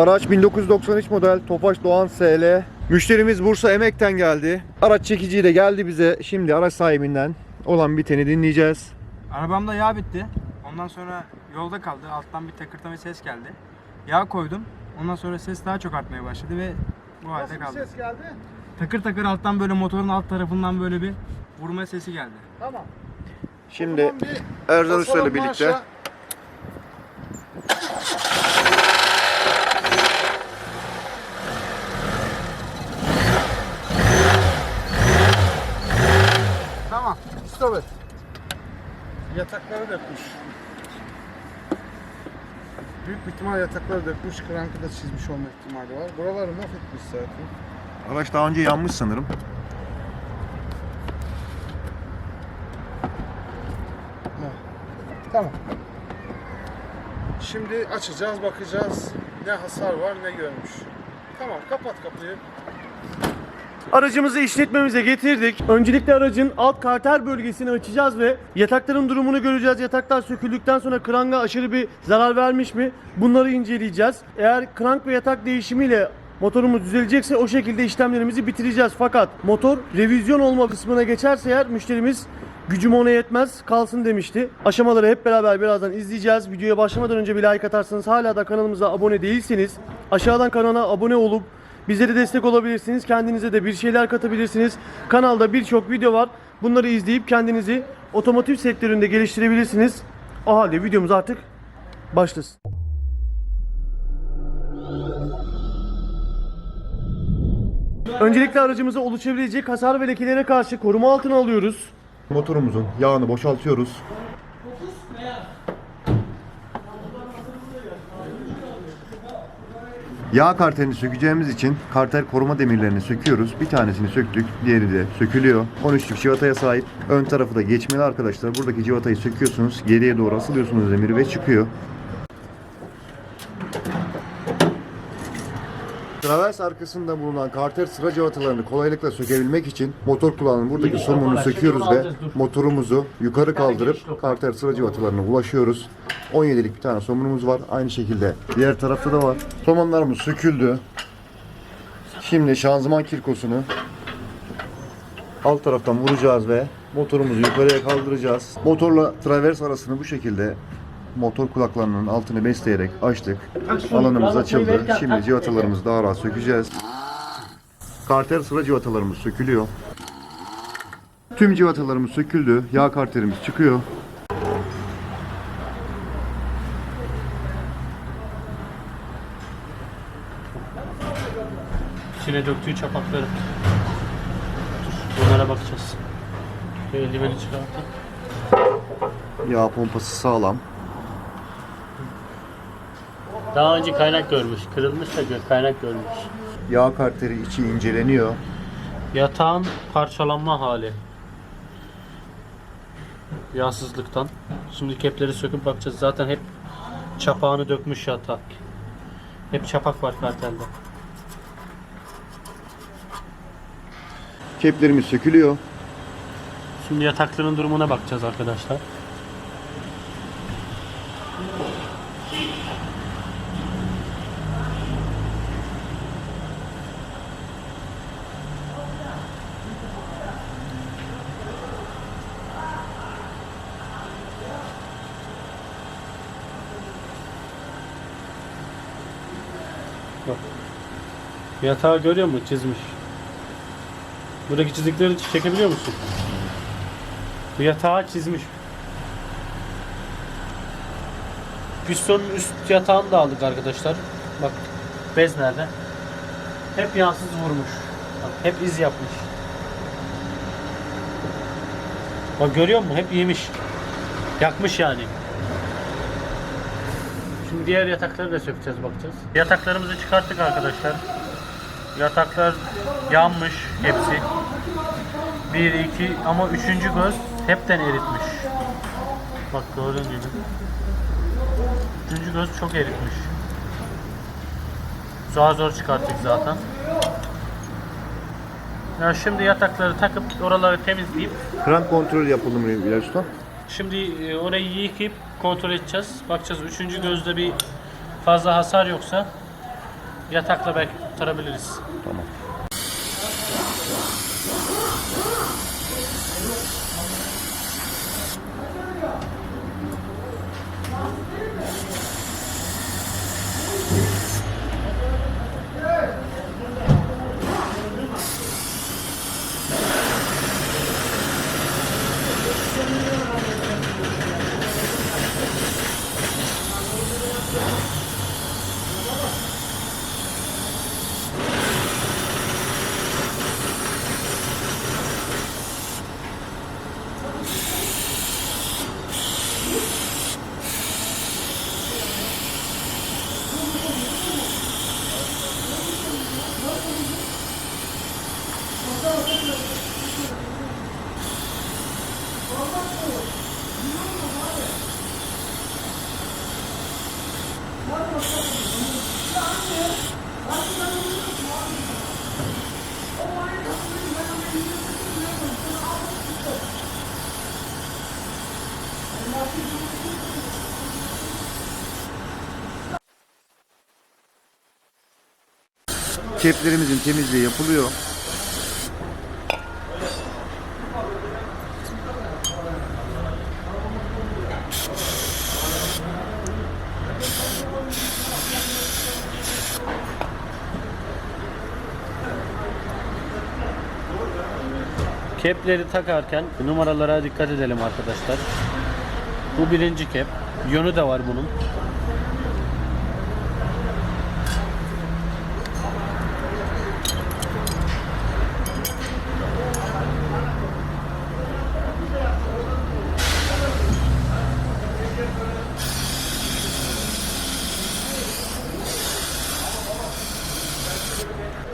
Araç 1993 model Tofaş Doğan SL. Müşterimiz Bursa Emek'ten geldi. Araç çekiciyle geldi bize. Şimdi araç sahibinden olan biteni dinleyeceğiz. Arabamda yağ bitti. Ondan sonra yolda kaldı. Alttan bir takırtma bir ses geldi. Yağ koydum. Ondan sonra ses daha çok artmaya başladı ve bu halde kaldı. ses geldi? Takır takır alttan böyle motorun alt tarafından böyle bir vurma sesi geldi. Tamam. Şimdi Ercan Usta ile birlikte marşa. Tamam. Et. Yatakları dökmüş. Büyük bir ihtimal yatakları dökmüş. Krankı da çizmiş olma ihtimali var. Buraları mahvetmiş zaten. araç daha önce yanmış sanırım. Tamam. Şimdi açacağız, bakacağız. Ne hasar var, ne görmüş. Tamam, kapat kapıyı. Aracımızı işletmemize getirdik. Öncelikle aracın alt karter bölgesini açacağız ve yatakların durumunu göreceğiz. Yataklar söküldükten sonra kranga aşırı bir zarar vermiş mi? Bunları inceleyeceğiz. Eğer krank ve yatak değişimiyle motorumuz düzelecekse o şekilde işlemlerimizi bitireceğiz. Fakat motor revizyon olma kısmına geçerse eğer müşterimiz gücüm ona yetmez kalsın demişti. Aşamaları hep beraber birazdan izleyeceğiz. Videoya başlamadan önce bir like atarsanız hala da kanalımıza abone değilseniz aşağıdan kanala abone olup Bizlere destek olabilirsiniz. Kendinize de bir şeyler katabilirsiniz. Kanalda birçok video var. Bunları izleyip kendinizi otomotiv sektöründe geliştirebilirsiniz. O halde videomuz artık başlasın. Öncelikle aracımıza oluşabilecek hasar ve lekelere karşı koruma altına alıyoruz. Motorumuzun yağını boşaltıyoruz. Yağ karterini sökeceğimiz için karter koruma demirlerini söküyoruz. Bir tanesini söktük, diğeri de sökülüyor. 13 çift civataya sahip. Ön tarafı da geçmeli arkadaşlar. Buradaki civatayı söküyorsunuz, geriye doğru asılıyorsunuz demiri ve çıkıyor. Travers arkasında bulunan karter sıra cıvatalarını kolaylıkla sökebilmek için motor kulağının buradaki somunu söküyoruz ve motorumuzu yukarı kaldırıp karter sıra cıvatalarına ulaşıyoruz. 17'lik bir tane somunumuz var. Aynı şekilde diğer tarafta da var. Somonlarımız söküldü. Şimdi şanzıman kirkosunu alt taraftan vuracağız ve motorumuzu yukarıya kaldıracağız. Motorla travers arasını bu şekilde motor kulaklarının altını besleyerek açtık. Alanımız açıldı. Şimdi civatalarımızı daha rahat sökeceğiz. Karter sıra civatalarımız sökülüyor. Tüm civatalarımız söküldü. Yağ karterimiz çıkıyor. İçine döktüğü çapakları. Bunlara bakacağız. Eldiveni çıkartın. Yağ pompası sağlam. Daha önce kaynak görmüş. Kırılmış da gö- kaynak görmüş. Yağ karteri içi inceleniyor. Yatağın parçalanma hali. Yağsızlıktan. Şimdi kepleri söküp bakacağız. Zaten hep çapağını dökmüş yatak. Hep çapak var kartelde. Keplerimiz sökülüyor. Şimdi yatakların durumuna bakacağız arkadaşlar. Bak. Yatağı görüyor musun? Çizmiş. Buradaki çizikleri çekebiliyor musun? Bu yatağı çizmiş. Pistonun üst yatağını da aldık arkadaşlar. Bak bez nerede? Hep yağsız vurmuş. Bak, hep iz yapmış. Bak görüyor musun? Hep yemiş. Yakmış yani. Şimdi diğer yatakları da sökeceğiz bakacağız. Yataklarımızı çıkarttık arkadaşlar. Yataklar yanmış hepsi. 1 2 ama üçüncü göz hepten eritmiş. Bak gördüğün gibi. Üçüncü göz çok eritmiş. Zor zor çıkarttık zaten. Ya şimdi yatakları takıp oraları temizleyip Krank kontrol Bilal Usta? şimdi e, orayı yıkayıp kontrol edeceğiz. Bakacağız üçüncü gözde bir fazla hasar yoksa yatakla belki kurtarabiliriz. Tamam. Keplerimizin temizliği yapılıyor. Kepleri takarken numaralara dikkat edelim arkadaşlar. Bu birinci kep. Yönü de var bunun.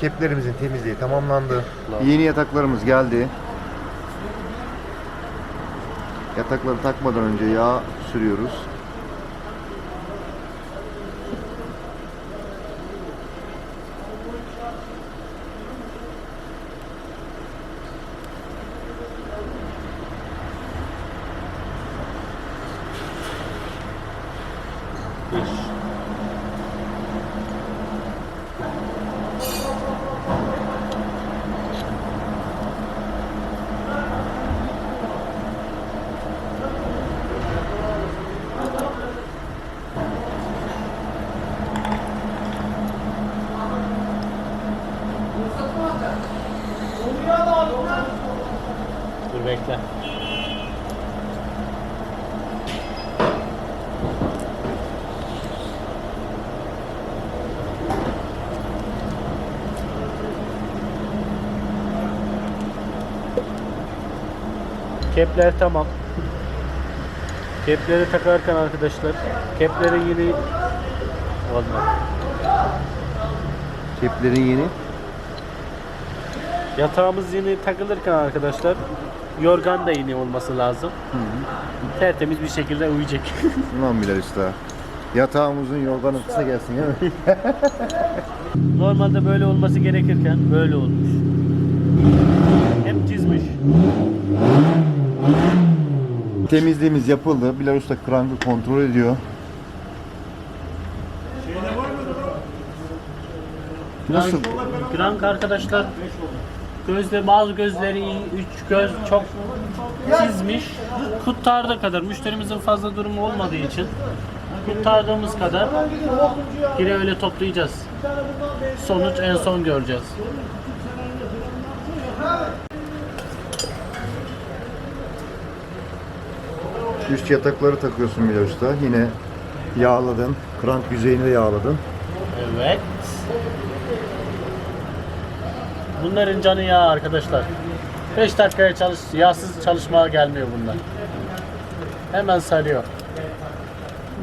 Keplerimizin temizliği tamamlandı. Yeni yataklarımız geldi. Yatakları takmadan önce yağ sürüyoruz. Kepler tamam. Kepleri takarken arkadaşlar keplerin yine olmaz. Keplerin yeni. Yatağımız yeni takılırken arkadaşlar yorgan da yeni olması lazım. Tertemiz bir şekilde uyuyacak. Ulan Bilal Usta. Yatağımızın yorganı kısa gelsin mi? Normalde böyle olması gerekirken böyle olmuş. Hep çizmiş. Temizliğimiz yapıldı. Bilal Usta krankı kontrol ediyor. Nasıl? Krank arkadaşlar gözle bazı gözleri iyi, üç göz çok çizmiş. Kurtardığı kadar müşterimizin fazla durumu olmadığı için kurtardığımız kadar geri öyle toplayacağız. Sonuç en son göreceğiz. Üst yatakları takıyorsun Bilal Usta. Yine yağladın. Krank yüzeyini de yağladın. Evet. Bunların canı yağ arkadaşlar. 5 dakikaya çalış, yağsız çalışmaya gelmiyor bunlar. Hemen sarıyor.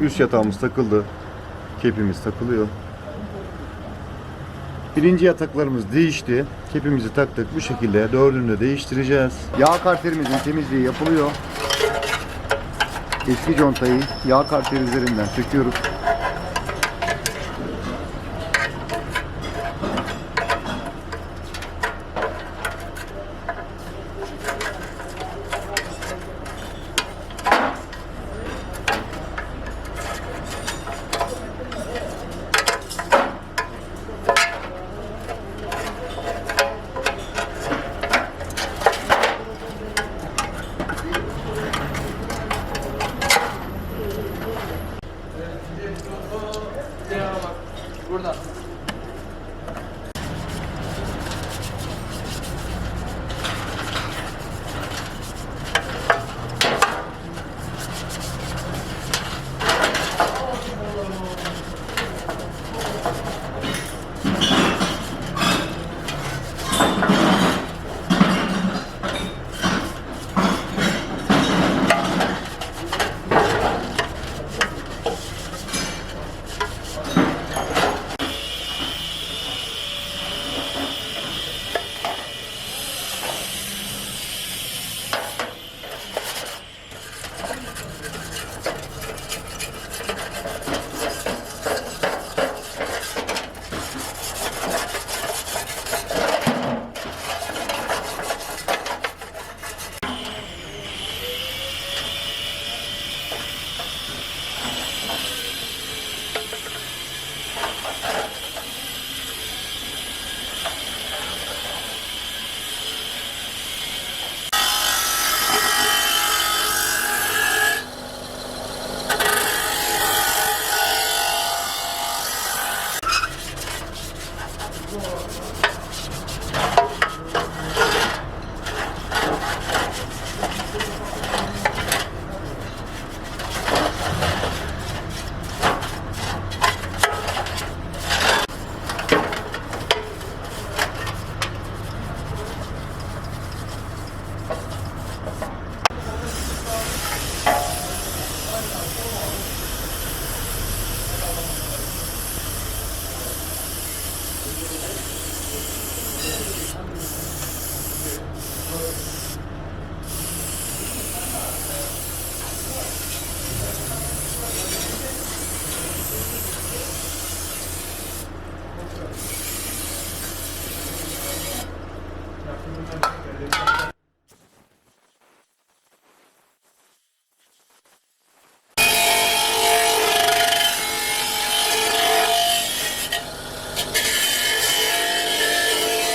Üst yatağımız takıldı. Kepimiz takılıyor. Birinci yataklarımız değişti. Kepimizi taktık. Bu şekilde dördünü de değiştireceğiz. Yağ karterimizin temizliği yapılıyor. Eski contayı yağ karteri üzerinden söküyoruz.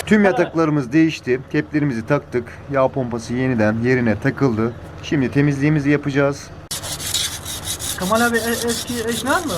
Tüm yataklarımız değişti. Keplerimizi taktık. Yağ pompası yeniden yerine takıldı. Şimdi temizliğimizi yapacağız. Kemal abi e- eski eşmer mi?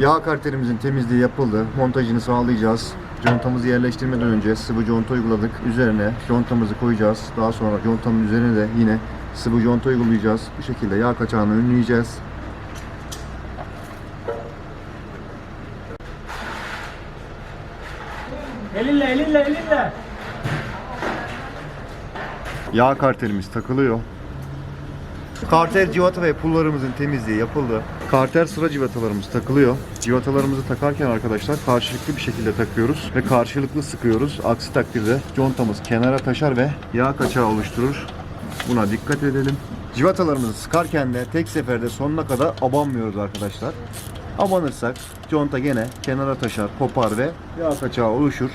Yağ karterimizin temizliği yapıldı. Montajını sağlayacağız. Contamızı yerleştirmeden önce sıvı conta uyguladık. Üzerine contamızı koyacağız. Daha sonra contanın üzerine de yine sıvı conta uygulayacağız. Bu şekilde yağ kaçağını önleyeceğiz. Elinle elinle elinle. Yağ karterimiz takılıyor. Karter civata ve pullarımızın temizliği yapıldı. Karter sıra civatalarımız takılıyor. Civatalarımızı takarken arkadaşlar karşılıklı bir şekilde takıyoruz ve karşılıklı sıkıyoruz. Aksi takdirde contamız kenara taşar ve yağ kaçağı oluşturur. Buna dikkat edelim. Civatalarımızı sıkarken de tek seferde sonuna kadar abanmıyoruz arkadaşlar. Abanırsak conta gene kenara taşar, kopar ve yağ kaçağı oluşur.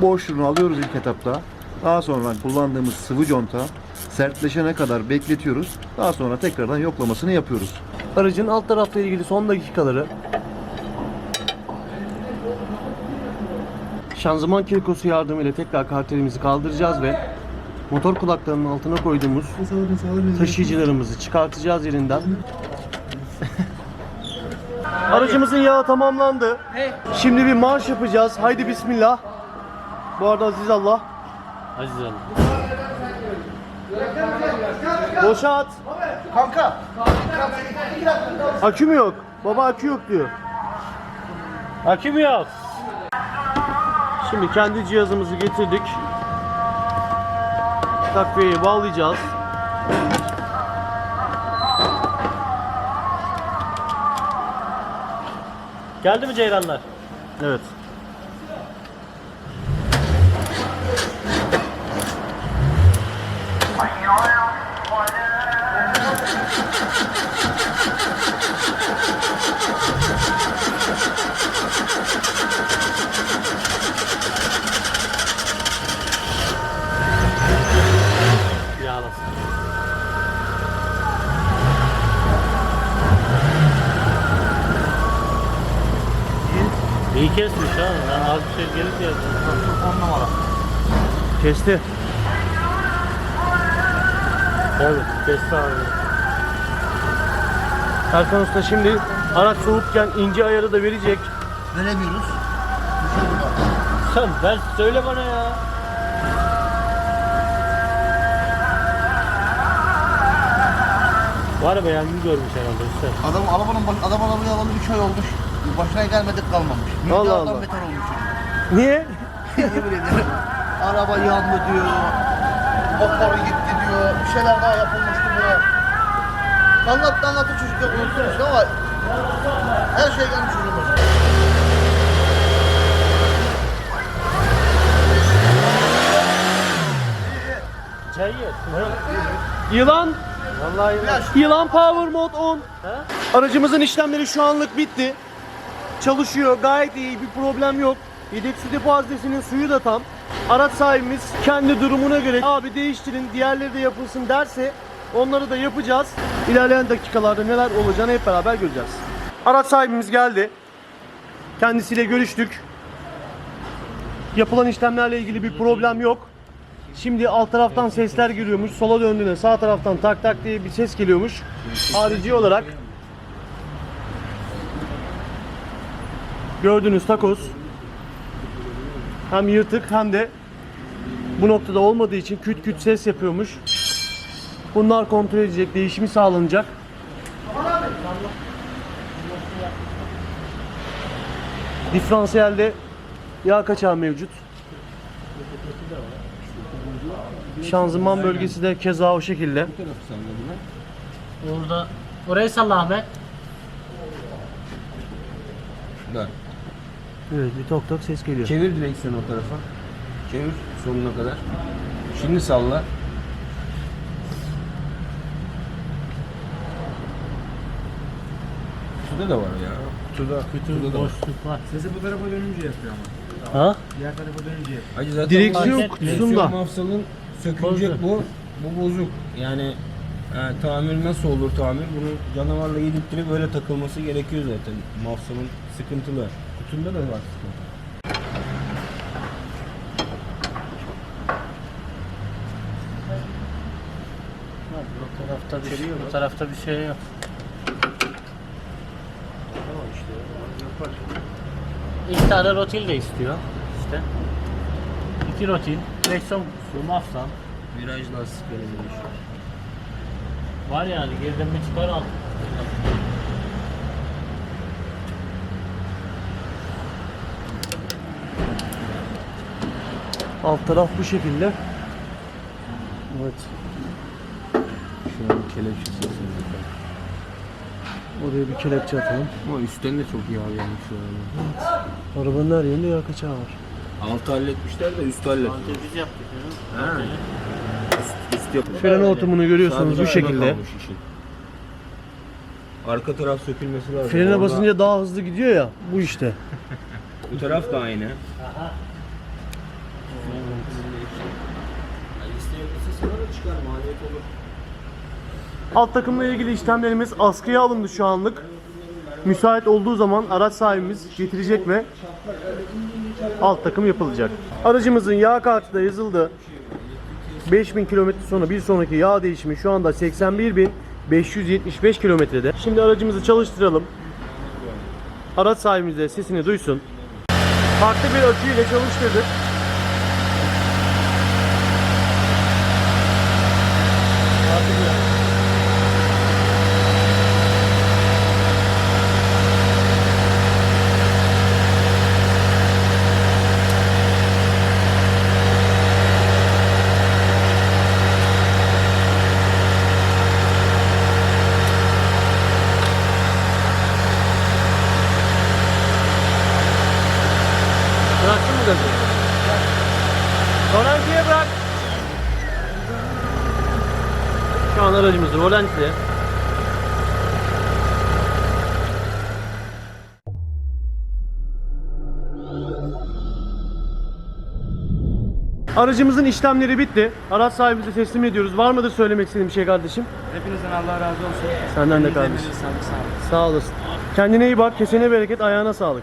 Boşluğunu alıyoruz ilk etapta. Daha sonra kullandığımız sıvı conta sertleşene kadar bekletiyoruz. Daha sonra tekrardan yoklamasını yapıyoruz. Aracın alt tarafla ilgili son dakikaları. Şanzıman kirkosu yardımıyla tekrar karterimizi kaldıracağız ve motor kulaklarının altına koyduğumuz taşıyıcılarımızı çıkartacağız yerinden. Aracımızın yağı tamamlandı. Şimdi bir marş yapacağız. Haydi bismillah. Bu arada aziz Allah. Aziz Allah. Kanka. Akü mü yok? Baba akü yok diyor. Akü mü yok? Şimdi kendi cihazımızı getirdik. Takviyeyi bağlayacağız. Geldi mi ceyranlar? Evet. İyi kesmiş ha. Ben az bir şey gelir diye. 10 numara. Kesti. Evet, kesti abi. Erkan Usta şimdi araç soğukken ince ayarı da verecek. Veremiyoruz. Sen ver söyle bana ya. Var be yani görmüş herhalde işte. Adam arabanın baş, adam arabayı alalı 3 ay olmuş. Başına gelmedik kalmamış. Allah Milyardan Allah. beter olmuş. Niye? Yemin ederim. Araba yandı diyor. Motoru gitti diyor. Bir şeyler daha yapılmıştı buna. Anlattı anlattı çocuk ya unutmuş ama her şey gelmiş ye. Yılan. Vallahi Yılan Power Mode 10. Aracımızın işlemleri şu anlık bitti. Çalışıyor gayet iyi bir problem yok. Yedek su depo suyu da tam. Araç sahibimiz kendi durumuna göre abi değiştirin diğerleri de yapılsın derse onları da yapacağız. İlerleyen dakikalarda neler olacağını hep beraber göreceğiz. Araç sahibimiz geldi. Kendisiyle görüştük. Yapılan işlemlerle ilgili bir problem yok. Şimdi alt taraftan sesler geliyormuş. Sola döndüğünde sağ taraftan tak tak diye bir ses geliyormuş. Harici olarak gördüğünüz takoz hem yırtık hem de bu noktada olmadığı için küt küt ses yapıyormuş. Bunlar kontrol edilecek, değişimi sağlanacak. Diferansiyelde yağ kaçağı mevcut. Şanzıman bölgesi de keza o şekilde. Orada orayı salla Ahmet. Evet bir tok tok ses geliyor. Çevir direksiyonu o tarafa. Çevir sonuna kadar. Şimdi salla. Kutuda da var ya. Kutuda, kutuda da var. Boşluk var. Sesi bu tarafa dönünce yapıyor ama. Ha? Diğer tarafa dönünce yapıyor. Hacı zaten Direksiyon kutusunda. direksiyon mafsalın sökülecek Bozuk. bu. Bu bozuk. Yani e, tamir nasıl olur tamir? Bunu canavarla yedirttirip böyle takılması gerekiyor zaten. Mafsalın sıkıntılı. Kutunda da var sıkıntı. Bu tarafta bir şey yok. Bu tarafta bir şey yok. İki tane rotil de istiyor. İşte. İki rotil. Direksiyon kutusu, mafsan. Viraj lastikleri değişiyor. Var yani geriden bir çıkar al. Alt taraf bu şekilde. Evet. Şu an kelepçesi. Oraya bir kelepçe atalım. Ama üstten de çok yağ gelmiş şu an. Arabanın her yerinde yağ kaçağı var. Altı halletmişler de üstü halletmişler. Biz yaptık. ya. Ha. Üst, üst. Fren hortumunu görüyorsunuz Sadece bu şekilde. Arka taraf sökülmesi lazım. Frene Orada- basınca daha hızlı gidiyor ya. Bu işte. Bu taraf da aynı. Alt takımla ilgili işlemlerimiz askıya alındı şu anlık. Müsait olduğu zaman araç sahibimiz getirecek ve alt takım yapılacak. Aracımızın yağ kartı da yazıldı. 5000 kilometre sonra bir sonraki yağ değişimi şu anda 81.575 kilometrede. Şimdi aracımızı çalıştıralım. Araç sahibimiz de sesini duysun. Farklı bir aküyle çalıştırdık. Bıraktın mı gazı? Rolantiye bırak. Şu an aracımız rolantide. Aracımızın işlemleri bitti. Araç sahibimize teslim ediyoruz. Var mıdır söylemek istediğim bir şey kardeşim? Hepinizden Allah razı olsun. Senden de kardeşim. Sağ olasın. Kendine iyi bak. Kesene bereket, ayağına sağlık.